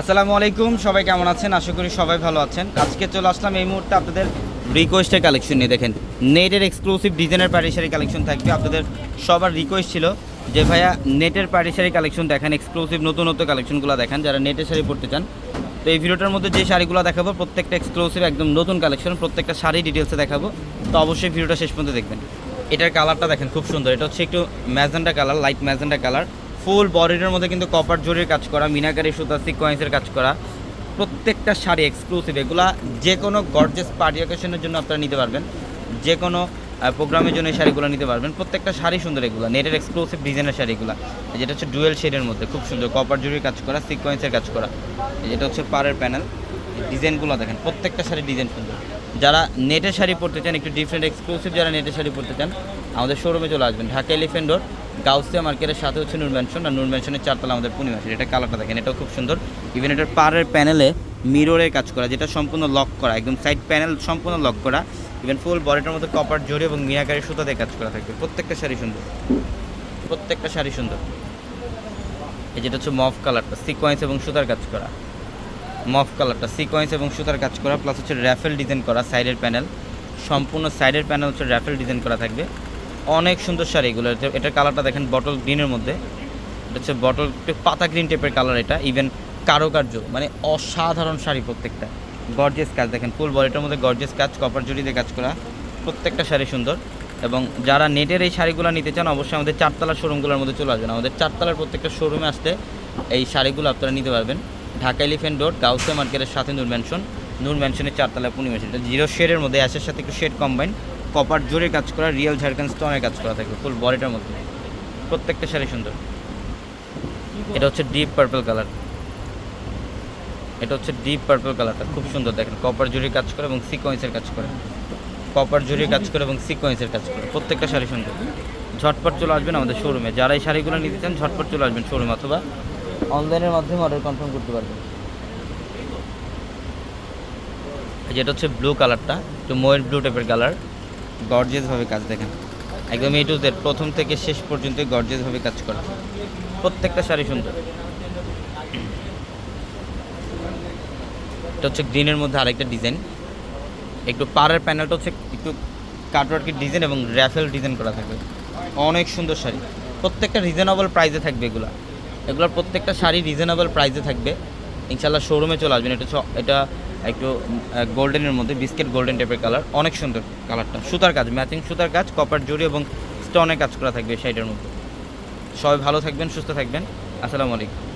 আসসালামু আলাইকুম, সবাই কেমন আছেন? আশা করি সবাই ভালো আছেন। আজকে চলে আসলাম এই মুহূর্তে আপনাদের রিকোয়েস্টের কালেকশন নিয়ে। দেখেন নেটের এক্সক্লুসিভ ডিজাইনের পারিসারি কালেকশন থাকবে। আপনাদের সবার রিকোয়েস্ট ছিল যে, ভাইয়া নেটের পারিসারি কালেকশন দেখেন এক্সক্লুসিভ নতুন নতুন কালেকশনগুলো দেখেন, যারা নেটের শাড়ি পড়তে চান। তো এই ভিডিওটার মধ্যে যে শাড়িগুলো দেখাবো, প্রত্যেকটা এক্সক্লুসিভ একদম নতুন কালেকশন প্রত্যেকটা শাড়ি ডিটেলসে দেখাবো। তো অবশ্যই ভিডিওটা শেষ পর্যন্ত দেখবেন। এটার কালারটা দেখেন, খুব সুন্দর। এটা হচ্ছে একটু magenta colour light magenta colour full বডিটার মধ্যে কিন্তু কপার জরির কাজ করা মিনাকারি সুতা সিকোয়েন্সের কাজ করা, প্রত্যেকটা শাড়ি এক্সক্লুসিভ এগুলা যে কোনো গর্জেস পার্টি অকেশনের জন্য আপনারা নিতে পারবেন। যে কোনো প্রোগ্রামের জন্য এই শাড়িগুলো নিতে পারবেন। প্রত্যেকটা শাড়ি সুন্দর এগুলো নেটের এক্সক্লুসিভ ডিজাইনের শাড়িগুলো। যেটা হচ্ছে ডুয়েল শেডের মধ্যে, খুব সুন্দর কপার জরির কাজ করা সিকোয়েন্সের কাজ করা। যেটা হচ্ছে পাড়ের প্যানেল ডিজাইনগুলো দেখেন, প্রত্যেকটা শাড়ি ডিজাইন সুন্দর। যারা নেটের শাড়ি পরতে চান, একটু ডিফারেন্ট এক্সক্লুসিভ যারা নেটের শাড়ি পরতে চান, আমাদের শোরুমে চলে আসবেন, ঢাকা এলিফেন্ট রোড গাউসিয়া মার্কেটের সাথে হচ্ছে নূর ম্যানশন আর নূর ম্যানশনের চারতলা আমাদের পূর্ণিমা এটা কালারটা দেখেন, এটাও খুব সুন্দর। ইভেন এটার পাড়ের প্যানেলে মিররের কাজ করা, যেটা সম্পূর্ণ লক করা, একদম সাইড প্যানেল সম্পূর্ণ লক করা। ইভেন ফুল বডিটার মধ্যে কপার জড়ি এবং মিয়াকারি সুতা দিয়ে কাজ করা থাকবে। প্রত্যেকটা শাড়ি সুন্দর। প্রত্যেকটা শাড়ি সুন্দর। এই যেটা হচ্ছে মফ কালারটা সিকোয়েন্স এবং সুতার কাজ করা। মফ কালারটা সিকোয়েন্স এবং সুতার কাজ করা প্লাস হচ্ছে র্যাফেল ডিজাইন করা সাইডের প্যানেল সম্পূর্ণ সাইডের প্যানেল হচ্ছে র্যাফেল ডিজাইন করা থাকবে। অনেক সুন্দর শাড়ি এগুলো। এটার কালারটা দেখেন বটল গ্রিনের মধ্যে। এটা হচ্ছে বটল পাতা গ্রিন টাইপের কালার এটা ইভেন কারুকার্য মানে অসাধারণ শাড়ি প্রত্যেকটা। গর্জেস কাজ, দেখেন ফুল বডিটার মধ্যে গর্জেস কাজ কপার জড়িতে কাজ করা, প্রত্যেকটা শাড়ি সুন্দর। এবং যারা নেটের এই শাড়িগুলো নিতে চান, অবশ্যই আমাদের চারতলার শোরুমগুলোর মধ্যে চলে আসবেন। আমাদের চারতলার প্রত্যেকটা শোরুমে আসতে এই শাড়িগুলো আপনারা নিতে পারবেন। ঢাকা এলিফেন্ট রোড গাউসে মার্কেটের সাথে নূর ম্যানশন। নূর ম্যানশনের চারতলা পূর্ণিমা জিরো শেডের মধ্যে অ্যাশের সাথে একটু শেড কম্বাইন কপার জোরে কাজ করা, রিয়েল ঝাড়খান্ড স্টোনের কাজ করা থাকবে ফুল বডিটার মধ্যে। প্রত্যেকটা শাড়ি সুন্দর। এটা হচ্ছে ডিপ পার্পল কালার এটা হচ্ছে ডিপ পার্পল কালারটা খুব সুন্দর দেখেন। কপার জুড়ি কাজ করে এবং সিকোয়েন্সের কাজ করে। কপার জুড়ি কাজ করে এবং সিকোয়েন্সের কাজ করে। প্রত্যেকটা শাড়ি সুন্দর। ঝটপট চলে আসবেন আমাদের শোরুমে যারা এই শাড়িগুলো নিতে চান, ঝটপট চলে আসবেন শোরুমে অথবা অনলাইনের মাধ্যমে অর্ডার কনফার্ম করতে পারবেন। যেটা হচ্ছে ব্লু কালারটা একটু ময়ের ব্লু টাইপের কালার গর্জেসভাবে কাজ দেখেন। একদম এ টু জেড প্রথম থেকে শেষ পর্যন্ত গর্জেসভাবে কাজ করা প্রত্যেকটা শাড়ি সুন্দর। এটা হচ্ছে গ্রিনের মধ্যে আরেকটা ডিজাইন। একটু পাড়ের প্যানেলটা হচ্ছে একটু কাটওয়ার্কের ডিজাইন এবং র্যাফেল ডিজাইন করা থাকবে অনেক সুন্দর শাড়ি। প্রত্যেকটা রিজনেবল প্রাইসে থাকবে এগুলা। এগুলোর প্রত্যেকটা শাড়ি রিজনেবল প্রাইসে থাকবে। ইনশাল্লাহ শোরুমে চলে আসবেন। এটা এটা একটু গোল্ডেনের মধ্যে বিস্কেট গোল্ডেন টাইপের কালার অনেক সুন্দর কালারটা সুতার কাজ ম্যাচিং সুতার কাজ কপার জুড়ি এবং স্টোনে কাজ করা থাকবে শাড়িটার মধ্যে। সবাই ভালো থাকবেন, সুস্থ থাকবেন। আসসালামু আলাইকুম।